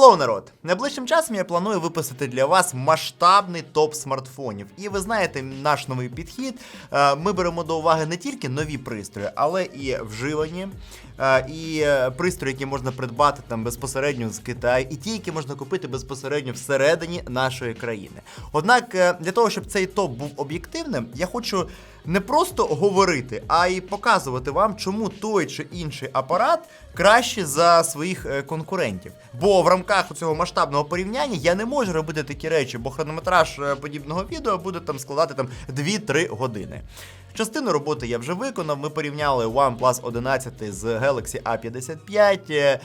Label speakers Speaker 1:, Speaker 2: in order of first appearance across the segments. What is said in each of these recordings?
Speaker 1: Hello, народ! Найближчим часом я планую випустити для вас масштабний топ смартфонів. І ви знаєте, наш новий підхід. Е, Ми беремо до уваги не тільки нові пристрої, але і вживані, е, і пристрої, які можна придбати там безпосередньо з Китаю, і ті, які можна купити безпосередньо всередині нашої країни. Однак, е, для того, щоб цей топ був об'єктивним, я хочу не просто говорити, а й показувати вам, чому той чи інший апарат краще за своїх е, конкурентів. Бо в рамках цього масштабного порівняння я не можу робити такі речі, бо хронометраж е, подібного відео буде там складати там 2-3 години. Частину роботи я вже виконав. Ми порівняли OnePlus 11 з Galaxy A55, е,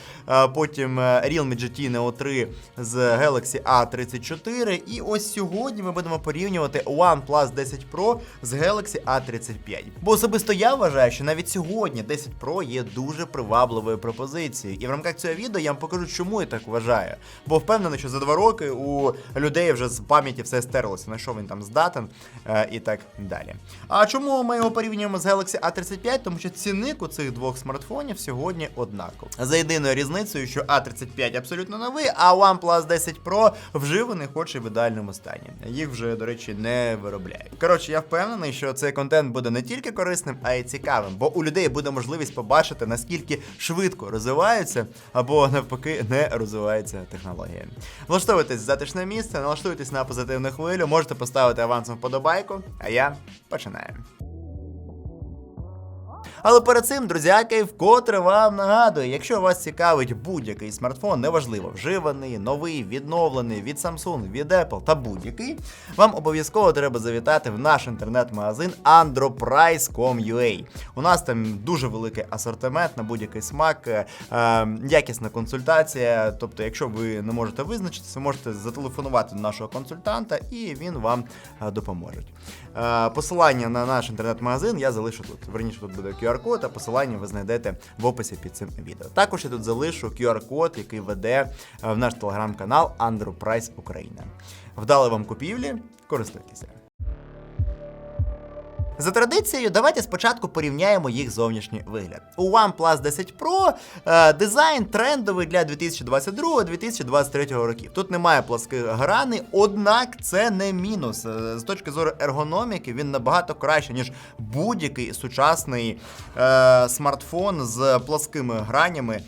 Speaker 1: потім Realme GT Neo 3 з Galaxy A34. І ось сьогодні ми будемо порівнювати OnePlus 10 Pro з Galaxy A35. Бо особисто я вважаю, що навіть сьогодні 10 Pro є дуже привабливою пропозицією. І в рамках цього відео я вам покажу, чому я так вважаю. Бо впевнений, що за два роки у людей вже з пам'яті все стерлося, на що він там здатен е, і так далі. А чому ми його порівнюємо з Galaxy A35? Тому що цінник у цих двох смартфонів сьогодні однаковий. За єдиною різницею, що A35 абсолютно новий, а OnePlus 10 Pro вживаний, хоч і в ідеальному стані. Їх вже, до речі, не виробляють. Коротше, я впевнений, що цей контент буде не тільки корисним, а й цікавим, бо у людей буде можливість побачити, наскільки швидко розвиваються або навпаки не розвиваються технології. Влаштовуйтесь в затишне місце, налаштуйтесь на позитивну хвилю, можете поставити авансом вподобайку, а я починаю. Але перед цим, друзяки, вкотре вам нагадую, якщо вас цікавить будь-який смартфон, неважливо, вживаний, новий, відновлений від Samsung, від Apple та будь-який, вам обов'язково треба завітати в наш інтернет-магазин androprice.com.ua. У нас там дуже великий асортимент на будь-який смак, е, е, якісна консультація. Тобто, якщо ви не можете визначитися, можете зателефонувати до нашого консультанта і він вам е, допоможе. Е, Посилання на наш інтернет-магазин я залишу тут. Верніше тут буде QR-код, а посилання ви знайдете в описі під цим відео. Також я тут залишу QR-код, який веде е, в наш телеграм-канал АндроПрайс Україна. Вдали вам купівлі, користуйтеся. За традицією, давайте спочатку порівняємо їх зовнішній вигляд. У OnePlus 10 Pro е, дизайн трендовий для 2022-2023 років. Тут немає плоских граней, однак це не мінус. Е, З точки зору ергономіки він набагато краще, ніж будь-який сучасний е, смартфон з плоскими гранями,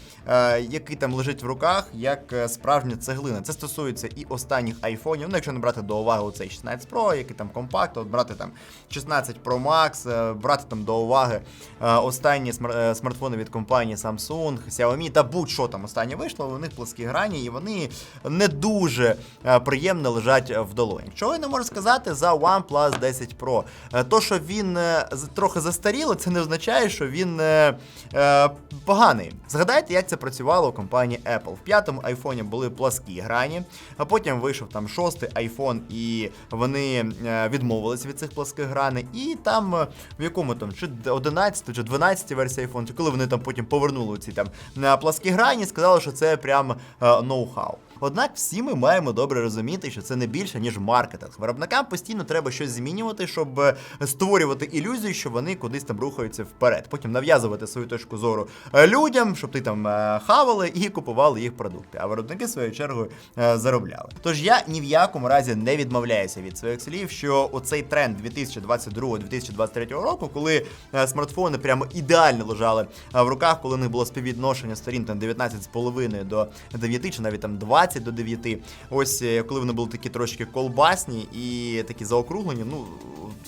Speaker 1: який там лежить в руках, як е, справжня цеглина. Це стосується і останніх айфонів. Ну, якщо не брати до уваги цей 16 Pro, який там компакт, от брати там 16 Pro Max, е, брати там до уваги е, останні е, смартфони від компанії Samsung, Xiaomi та будь-що там останнє вийшло, у них плоскі грані, і вони не дуже е, приємно лежать в долоні. Чого я не можу сказати за OnePlus 10 Pro? Е, То, що він е, трохи застаріло, це не означає, що він е, е, поганий. Згадайте, як це працювало у компанії Apple. В п'ятому айфоні були пласкі грані, а потім вийшов там шостий айфон, і вони відмовились відмовилися від цих пласких граней. І там е, в якому там чи 11 чи 12 версії iPhone, чи коли вони там потім повернули ці там на пласкі грані, сказали, що це прям е, ноу-хау. Однак всі ми маємо добре розуміти, що це не більше ніж маркетинг. Виробникам постійно треба щось змінювати, щоб е, створювати ілюзію, що вони кудись там рухаються вперед. Потім нав'язувати свою точку зору е, людям, щоб ти там е, хавали і купували їх продукти. А виробники своєю чергою заробляли. Тож я ні в якому разі не відмовляюся від своїх слів, що оцей тренд 2022-2023 року, коли смартфони прямо ідеально лежали в руках, коли не було співвідношення сторін там 19,5 до 9 чи навіть там 20 до 9. Ось е, коли вони були такі трошки колбасні і такі заокруглені, ну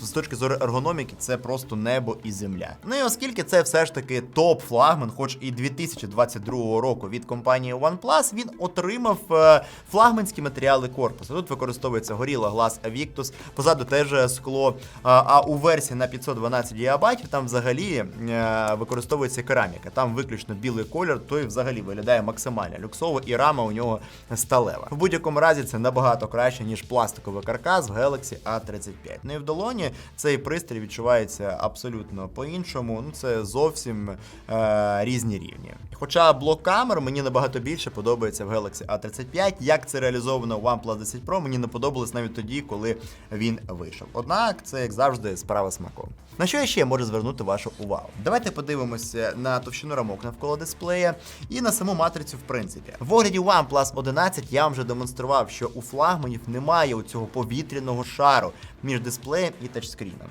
Speaker 1: з точки зору ергономіки, це просто небо і земля. Ну і оскільки це все ж таки топ флагман, хоч і 2022 року від компанії OnePlus, він отримав е, флагманські матеріали корпусу. Тут використовується Gorilla Glass Victus, позаду теж е, скло. А, у версії на 512 ГБ там взагалі використовується кераміка. Там виключно білий колір, той взагалі виглядає максимально люксово, і рама у нього сталева. В будь-якому разі це набагато краще, ніж пластиковий каркас в Galaxy A35. Ну і в долоні цей пристрій відчувається абсолютно по-іншому. Ну це зовсім е, різні рівні. Хоча блок камер мені набагато більше подобається в Galaxy A35. Як це реалізовано в OnePlus 10 Pro, мені не подобалось навіть тоді, коли він вийшов. Однак це як завжди справа смаку. На що я ще можу звернути вашу увагу? Давайте подивимося на товщину рамок навколо дисплея і на саму матрицю, в принципі. В огляді OnePlus A12 я вам вже демонстрував, що у флагманів немає цього повітряного шару між дисплеєм і тачскріном.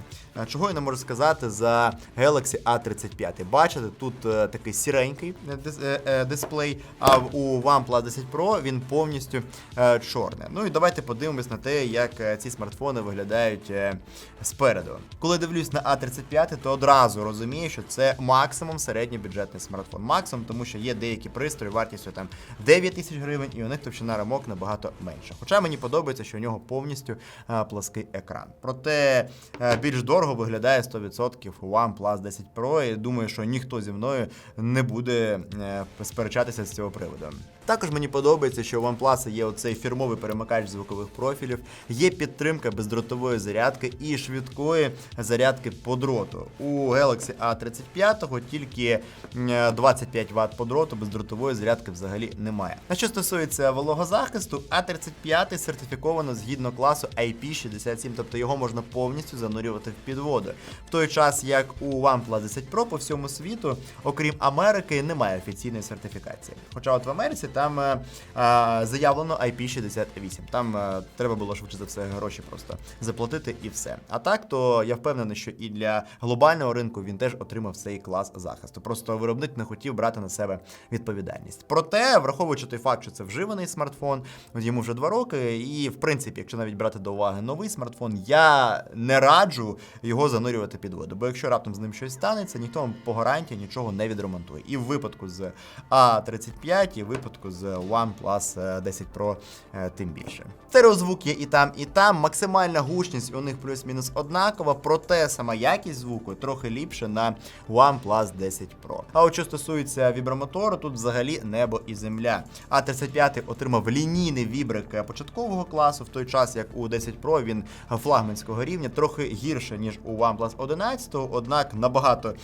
Speaker 1: Чого я не можу сказати за Galaxy A35. Бачите, тут е, такий сіренький е, дис- е, е, дисплей, а у OnePlus 10 Pro він повністю е, чорний. Ну і давайте подивимось на те, як е, ці смартфони виглядають е, спереду. Коли дивлюсь на A35, то одразу розумію, що це максимум середньобюджетний смартфон. Максимум, тому що є деякі пристрої вартістю там 9 тисяч гривень, і у них товщина рамок набагато менша. Хоча мені подобається, що у нього повністю е, плаский екран. Проте е, більш дорого виглядає 100% OnePlus 10 Pro, і думаю, що ніхто зі мною не буде е, сперечатися з цього приводу. Також мені подобається, що у OnePlus є оцей фірмовий перемикач звукових профілів, є підтримка бездротової зарядки і швидкої зарядки по дроту. У Galaxy A35 тільки е, 25 Вт по дроту, бездротової зарядки взагалі немає. А що стосується вологозахисту, A35 сертифіковано згідно класу IP67, тобто його можна повністю занурювати в підводу. В той час, як у OnePlus 10 Pro по всьому світу, окрім Америки, немає офіційної сертифікації. Хоча от в Америці там е, е, заявлено IP68. Там е, треба було швидше за все гроші просто заплатити і все. А так, то я впевнений, що і для глобального ринку він теж отримав цей клас захисту. Просто виробник не хотів брати на себе відповідальність. Проте, враховуючи той факт, що це вживаний смартфон, йому вже два роки, і в принципі, якщо навіть брати до уваги новий смартфон, я не раджу його занурювати під воду. Бо якщо раптом з ним щось станеться, ніхто вам по гарантії нічого не відремонтує. І в випадку з A35, і в випадку з OnePlus 10 Pro е, тим більше. Стереозвук є і там, і там. Максимальна гучність у них плюс-мінус однакова, проте сама якість звуку трохи ліпше на OnePlus 10 Pro. А от що стосується вібромотору, тут взагалі небо і земля. А35 отримав лінійний вібрик початкового класу, в той час як у 10 Pro він флагманського рівня, трохи гірше, ніж у OnePlus 11, однак набагато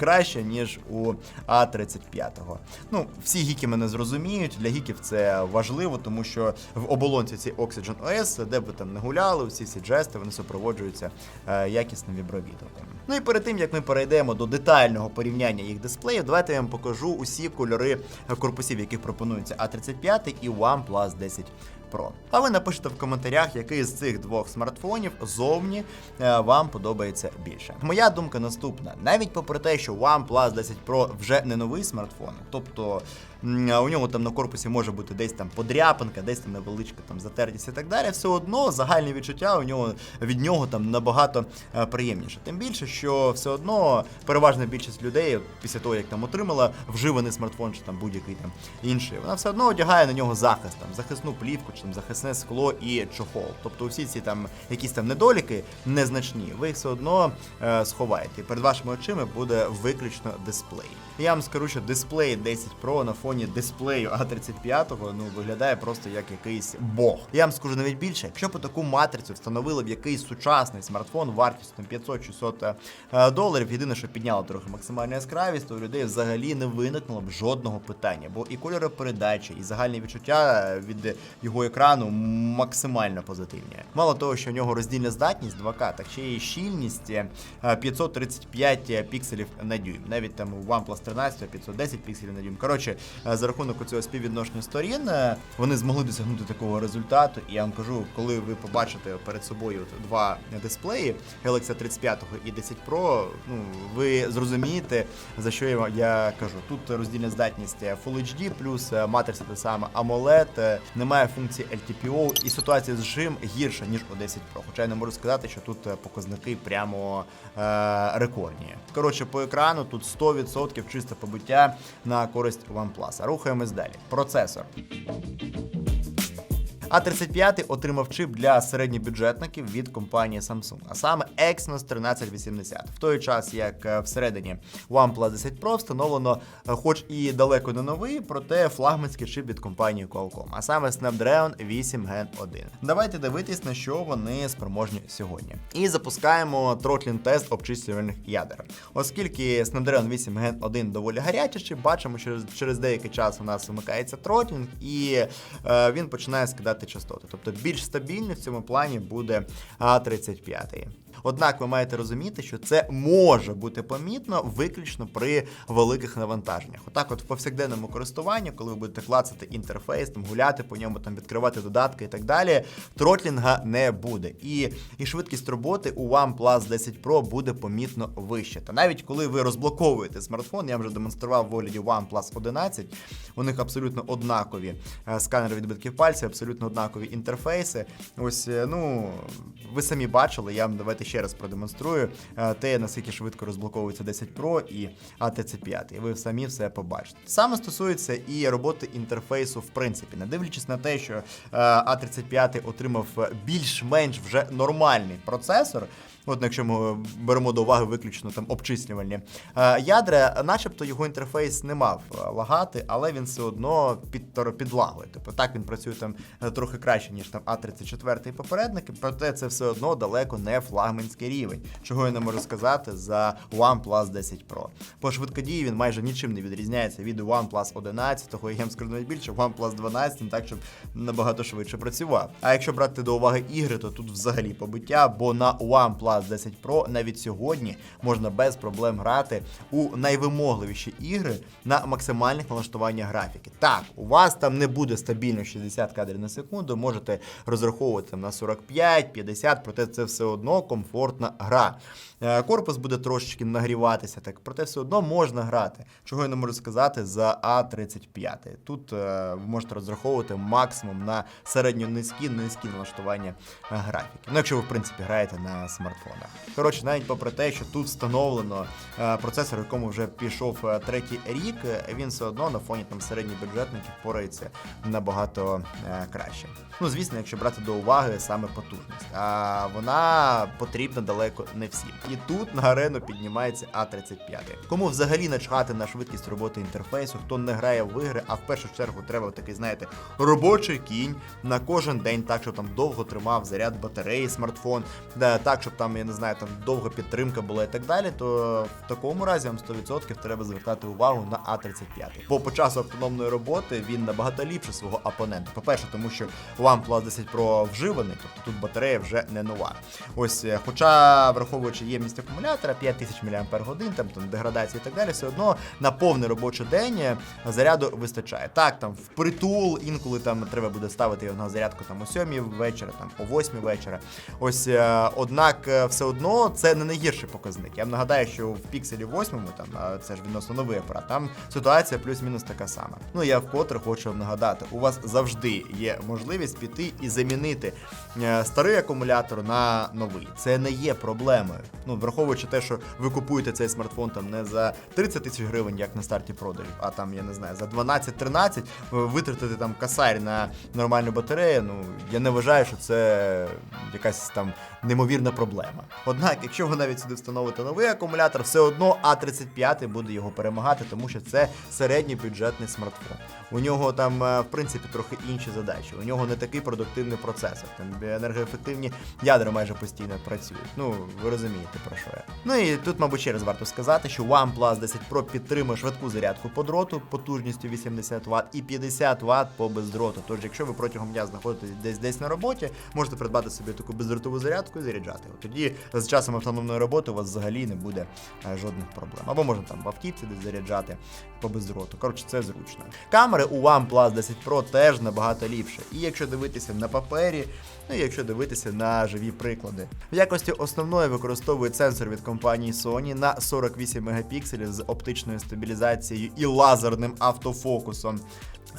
Speaker 1: краще, ніж у А35. Ну, всі гіки мене зрозуміють. Для гіків це важливо, тому що в оболонці цей Oxygen OS, де б ви там не гуляли, всі ці джести вони супроводжуються е, якісним вібровідом. Ну і перед тим як ми перейдемо до детального порівняння їх дисплеїв, давайте я вам покажу усі кольори корпусів, яких пропонується А35 і OnePlus 10 Pro. А ви напишете в коментарях, який з цих двох смартфонів зовні е, вам подобається більше. Моя думка наступна: навіть попри те, що OnePlus 10 Pro вже не новий смартфон, тобто у нього там на корпусі може бути десь там подряпинка, десь там невеличка там затертість і так далі. Все одно загальні відчуття у нього від нього там набагато е, приємніше. Тим більше, що все одно переважна більшість людей, після того як там отримала вживаний смартфон чи там будь-який там інший, вона все одно одягає на нього захист, там захисну плівку, чи там захисне скло і чохол. Тобто всі ці там якісь там недоліки незначні, ви їх все одно е, сховаєте. Перед вашими очима буде виключно дисплей. Я вам скажу, що дисплей 10 Pro на фоні дисплею А35 ну виглядає просто як якийсь бог. Я вам скажу навіть більше, якщо б таку матрицю встановили в якийсь сучасний смартфон вартістю там 500-600 е, доларів, єдине, що підняло трохи максимальну яскравість, то у людей взагалі не виникнуло б жодного питання, бо і кольори передачі, і загальні відчуття е, від його екрану максимально позитивні. Мало того, що в нього роздільна здатність 2К, так ще й щільність е, 535 пікселів на дюйм. Навіть там у OnePlus 13 510 пікселів на дюйм. Коротше, е, за рахунок цього співвідношення сторін е, вони змогли досягнути такого результату. І я вам кажу, коли ви побачите перед собою два дисплеї Galaxy 35 і 10 Pro, ну ви зрозумієте, за що я, я кажу. Тут роздільна здатність Full HD, плюс е, матриця та саме AMOLED, е, немає функції LTPO, і ситуація з жим гірша, ніж у 10 Pro. Хоча я не можу сказати, що тут е, показники прямо е, рекордні. Коротше, по екрану тут 100% чисте побиття на користь OnePlus. Рухаємось далі. Процесор. А35 отримав чип для середньобюджетників від компанії Samsung, а саме Exynos 1380. В той час, як е, всередині OnePlus 10 Pro встановлено, е, хоч і далеко не новий, проте флагманський чип від компанії Qualcomm, а саме Snapdragon 8 Gen 1. Давайте дивитись, на що вони спроможні сьогодні. І запускаємо тротлін тест обчислювальних ядер. Оскільки Snapdragon 8 Gen 1 доволі гарячий, бачимо, що через, через деякий час у нас вмикається тротлінг, і е, він починає скидати частоти. Тобто більш стабільний в цьому плані буде А35. Однак ви маєте розуміти, що це може бути помітно виключно при великих навантаженнях. Отак, от в повсякденному користуванні, коли ви будете клацати інтерфейс, там гуляти по ньому, там відкривати додатки і так далі, тротлінга не буде. І, і швидкість роботи у OnePlus 10 Pro буде помітно вища. Та навіть коли ви розблоковуєте смартфон, я вже демонстрував в огляді OnePlus 11, у них абсолютно однакові е, сканери відбитків пальців, абсолютно однакові інтерфейси. Ось, е, ну, ви самі бачили, я вам давайте ще раз продемонструю е, те, наскільки швидко розблоковується 10 Pro і ATC5. І ви самі все побачите. Саме стосується і роботи інтерфейсу, в принципі, не дивлячись на те, що е, A35 отримав більш-менш вже нормальний процесор. От якщо ми беремо до уваги виключно там обчислювальні е, ядра, начебто його інтерфейс не мав е, лагати, але він все одно під, підлагує. Тобто так він працює там е, трохи краще, ніж там А34 і попередники, проте це все одно далеко не флагманський рівень, чого я не можу сказати за OnePlus 10 Pro. По швидкодії він майже нічим не відрізняється від OnePlus 11, і я скажу більше, OnePlus 12, так щоб набагато швидше працював. А якщо брати до уваги ігри, то тут взагалі побиття, бо на OnePlus 10 Pro навіть сьогодні можна без проблем грати у найвимогливіші ігри на максимальних налаштуваннях графіки. Так, у вас там не буде стабільно 60 кадрів на секунду, можете розраховувати на 45-50, проте це все одно комфортна гра. Е, Корпус буде трошечки нагріватися, так проте все одно можна грати. Чого я не можу сказати за А35. Тут е, ви можете розраховувати максимум на середньо-низькі, низькі налаштування е, графіки. Ну, якщо ви в принципі граєте на смартфонах. Коротше, навіть попри те, що тут встановлено е, процесор, якому вже пішов е, третій рік, він все одно на фоні там середньобюджетників впорається набагато е, краще. Ну, звісно, якщо брати до уваги саме потужність. А вона потрібна далеко не всім. І тут на арену піднімається А35. Кому взагалі начхати на швидкість роботи інтерфейсу, хто не грає в ігри, а в першу чергу треба такий, знаєте, робочий кінь на кожен день, так щоб там довго тримав заряд батареї, смартфон, так, щоб там, я не знаю, там довга підтримка була і так далі, то в такому разі вам 100% треба звертати увагу на А35. Бо по часу автономної роботи він набагато ліпше свого опонента. По-перше, тому що OnePlus 10 Pro вживаний, тобто тут батарея вже не нова. Ось, е, хоча, враховуючи ємність акумулятора 5000 мАч, там, там деградація і так далі, все одно на повний робочий день е, заряду вистачає. Так, там впритул, інколи там треба буде ставити його на зарядку там о 7 вечора, там о 8 вечора. Ось, е, однак, все одно це не найгірший показник. Я вам нагадаю, що в Pixel 8, там, це ж відносно новий апарат, там ситуація плюс-мінус така сама. Ну я вкотре хочу вам нагадати, у вас завжди є можливість піти і замінити е, старий акумулятор на новий. Це не є проблемою. Ну, враховуючи те, що ви купуєте цей смартфон там не за 30 тисяч гривень, як на старті продажів, а там, я не знаю, за 12-13 е, витратити там косарь на нормальну батарею. Ну я не вважаю, що це якась там неймовірна проблема. Однак, якщо ви навіть сюди встановите новий акумулятор, все одно А35 буде його перемагати, тому що це середній бюджетний смартфон. У нього там, е, в принципі, трохи інші задачі. У нього не такий продуктивний процесор. Там енергоефективні ядра майже постійно працюють. Ну, ви розумієте про що я. Ну і тут, мабуть, ще раз варто сказати, що OnePlus 10 Pro підтримує швидку зарядку по дроту потужністю 80 Вт і 50 Вт по бездроту. Тож, якщо ви протягом дня знаходитесь десь десь на роботі, можете придбати собі таку бездротову зарядку і заряджати. От тоді з часом автономної роботи у вас взагалі не буде е, жодних проблем. Або можна там в автівці десь заряджати по бездроту. Коротше, це зручно. Камери у OnePlus 10 Pro теж набагато ліпше. І якщо дивитися на папері, ну і якщо дивитися на живі приклади. В якості основної використовують сенсор від компанії Sony на 48 мегапікселів з оптичною стабілізацією і лазерним автофокусом.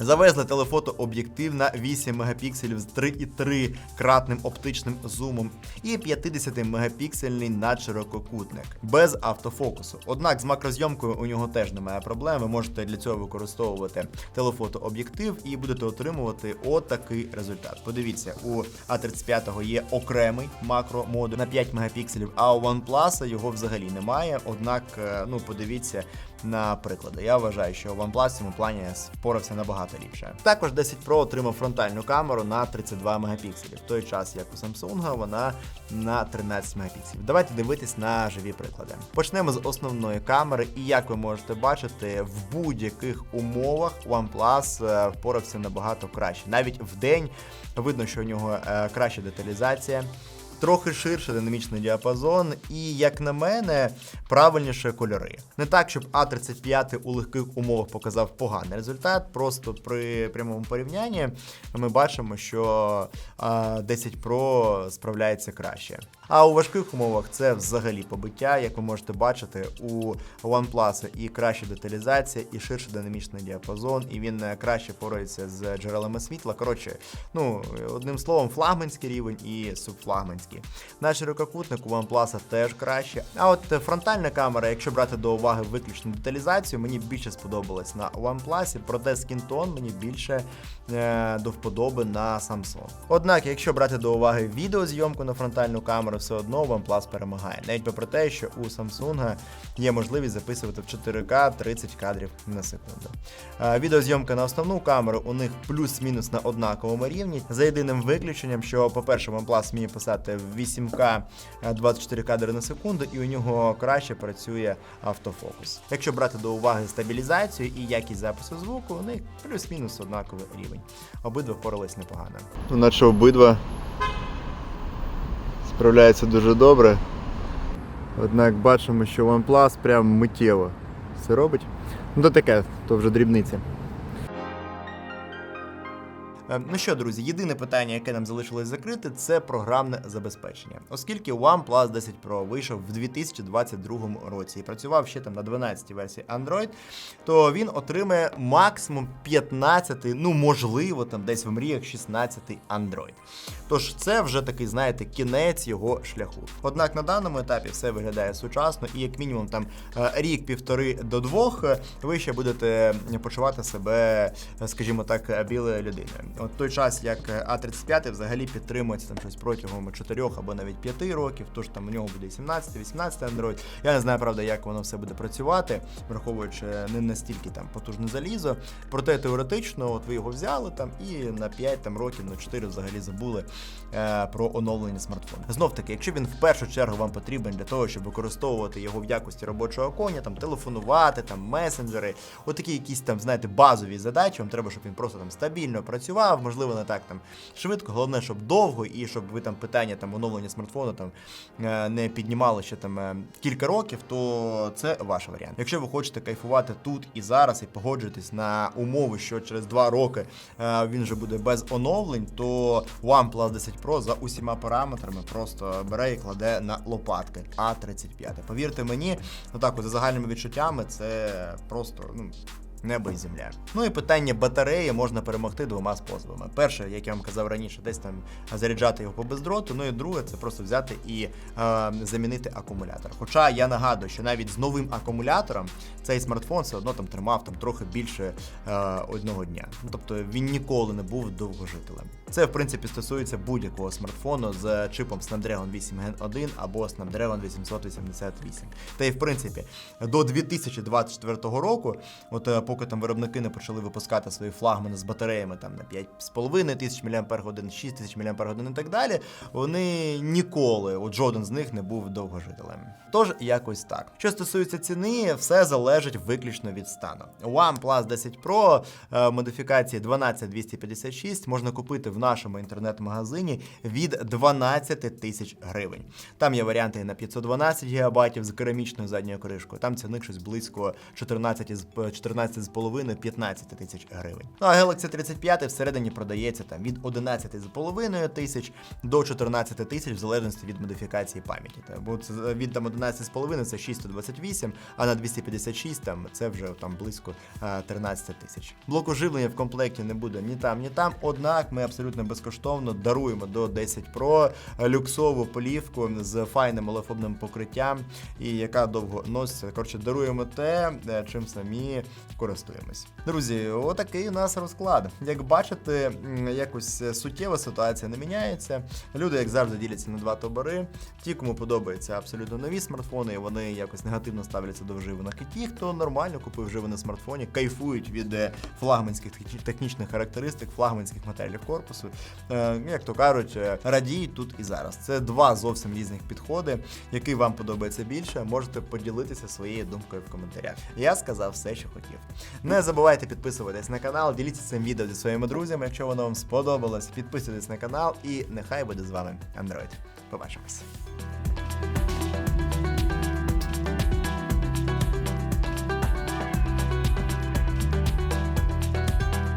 Speaker 1: Завезли телефото об'єктив на 8 мегапікселів з 3,3 кратним оптичним зумом і 50 мегапіксельний надширококутник без автофокусу. Однак з макрозйомкою у нього теж немає проблем. Ви можете для цього використовувати телефото об'єктив і будете отримувати отакий результат. Подивіться, у А35 є окремий макромодуль на 5 мегапікселів, а у OnePlus його взагалі немає. Однак, е, ну подивіться на приклади. Я вважаю, що OnePlus в цьому плані впорався набагато ліпше. Також 10 Pro отримав фронтальну камеру на 32 мегапікселів, в той час як у Samsung вона на 13 мегапікселів. Давайте дивитись на живі приклади. Почнемо з основної камери, і як ви можете бачити, в будь-яких умовах OnePlus е, впорався набагато краще. Навіть в день видно, що у нього е, краща деталізація. Трохи ширший динамічний діапазон, і, як на мене, правильніше кольори. Не так, щоб А35 у легких умовах показав поганий результат. Просто при прямому порівнянні ми бачимо, що 10 Pro справляється краще. А у важких умовах це взагалі побиття, як ви можете бачити, у OnePlus і краща деталізація, і ширший динамічний діапазон, і він е, краще порається з джерелами світла. Коротше, ну одним словом, флагманський рівень і субфлагманський. Наш ширококутник у OnePlus теж краще. А от е, фронтальна камера, якщо брати до уваги виключну деталізацію, мені більше сподобалась на OnePlus, проте скінтон мені більше е, до вподоби на Samsung. Однак, якщо брати до уваги відеозйомку на фронтальну камеру, все одно OnePlus перемагає. Навіть попри те, що у Samsung є можливість записувати в 4К 30 кадрів на секунду. Е, Відеозйомка на основну камеру у них плюс-мінус на однаковому рівні. За єдиним виключенням, що, по-перше, OnePlus вміє писати в 8К е, 24 кадри на секунду, і у нього краще працює автофокус. Якщо брати до уваги стабілізацію і якість запису звуку, у них плюс-мінус однаковий рівень. Обидва впорались непогано.
Speaker 2: Ну, Наче обидва справляються дуже добре. Однак бачимо, що OnePlus прям миттєво все робить. Ну то таке, то вже дрібниці.
Speaker 1: Е, Ну що, друзі, єдине питання, яке нам залишилось закрити, це програмне забезпечення. Оскільки OnePlus 10 Pro вийшов в 2022 році і працював ще там на 12-й версії Android, то він отримає максимум 15, ну можливо, там десь в мріях 16 Android. Тож це вже такий, знаєте, кінець його шляху. Однак на даному етапі все виглядає сучасно, і як мінімум там е, рік-півтори до двох е, ви ще будете почувати себе, скажімо так, білою людиною. От той час, як е, А35 взагалі підтримується там щось протягом 4 або навіть 5 років, тож там у нього буде 17-18 Android. Я не знаю, правда, як воно все буде працювати, враховуючи не настільки там потужне залізо. Проте теоретично, от ви його взяли там і на 5 там, років, на 4 взагалі забули е, про оновлення смартфону. Знов таки, якщо він в першу чергу вам потрібен для того, щоб використовувати його в якості робочого коня, там телефонувати, там месенджери, отакі якісь там, знаєте, базові задачі. Вам треба, щоб він просто там стабільно працював, можливо, не так там швидко. Головне, щоб довго і щоб ви там питання там оновлення смартфону там е, не піднімали ще там е, кілька років, то це ваш варіант. Якщо ви хочете кайфувати тут і зараз і погоджуєтесь на умови, що через два роки е, він вже буде без оновлень, то OnePlus 10 Pro за усіма параметрами просто бере і кладе на лопатки А35. Повірте мені, ну за загальними відчуттями, це просто ну. Небо і земля. Ну і питання батареї можна перемогти двома способами. Перше, як я вам казав раніше, десь там заряджати його по бездроту. Ну і друге, це просто взяти і е, замінити акумулятор. Хоча я нагадую, що навіть з новим акумулятором цей смартфон все одно там тримав там трохи більше е, одного дня. Ну тобто він ніколи не був довгожителем. Це в принципі стосується будь-якого смартфону з чипом Snapdragon 8 Gen 1 або Snapdragon 888. Та й в принципі до 2024 року, от е, поки там виробники не почали випускати свої флагмани з батареями там на 5,5 тисяч мАч, 6 тисяч мАч і так далі, вони ніколи, от жоден з них не був довгожителем. Тож якось так. Що стосується ціни, все залежить виключно від стану. OnePlus 10 Pro е, модифікації 12256 можна купити в нашому інтернет-магазині від 12 тисяч гривень. Там є варіанти на 512 ГБ з керамічною задньою кришкою. Там ціник щось близько 14 з 14,5-15 тисяч гривень. Ну а Galaxy 35 всередині продається там від 11,5 тисяч до 14 тисяч в залежності від модифікації пам'яті. Бо це від там 11,5 це 628, а на 256 там це вже там близько е, 13 тисяч. Блоку живлення в комплекті не буде ні там, ні там. Однак ми абсолютно безкоштовно даруємо до 10 Pro люксову полівку з файним олефобним покриттям, і яка довго носиться. Коротше, даруємо те, е, чим самі користуємось. Друзі, отакий у нас розклад. Як бачите, якось суттєва ситуація не міняється. Люди, як завжди, діляться на два табори. Ті, кому подобаються абсолютно нові смартфони, вони якось негативно ставляться до вживаних. І ті, хто нормально купив вживаний смартфоні, кайфують від е, флагманських технічних характеристик, флагманських матеріалів корпусу. Е, Як то кажуть, е, радіють тут і зараз. Це два зовсім різних підходи. Який вам подобається більше, можете поділитися своєю думкою в коментарях. Я сказав все, що хотів. Не забувайте підписуватись на канал, діліться цим відео зі своїми друзями, якщо воно вам сподобалось. Підписуйтесь на канал і нехай буде з вами Android. Побачимось.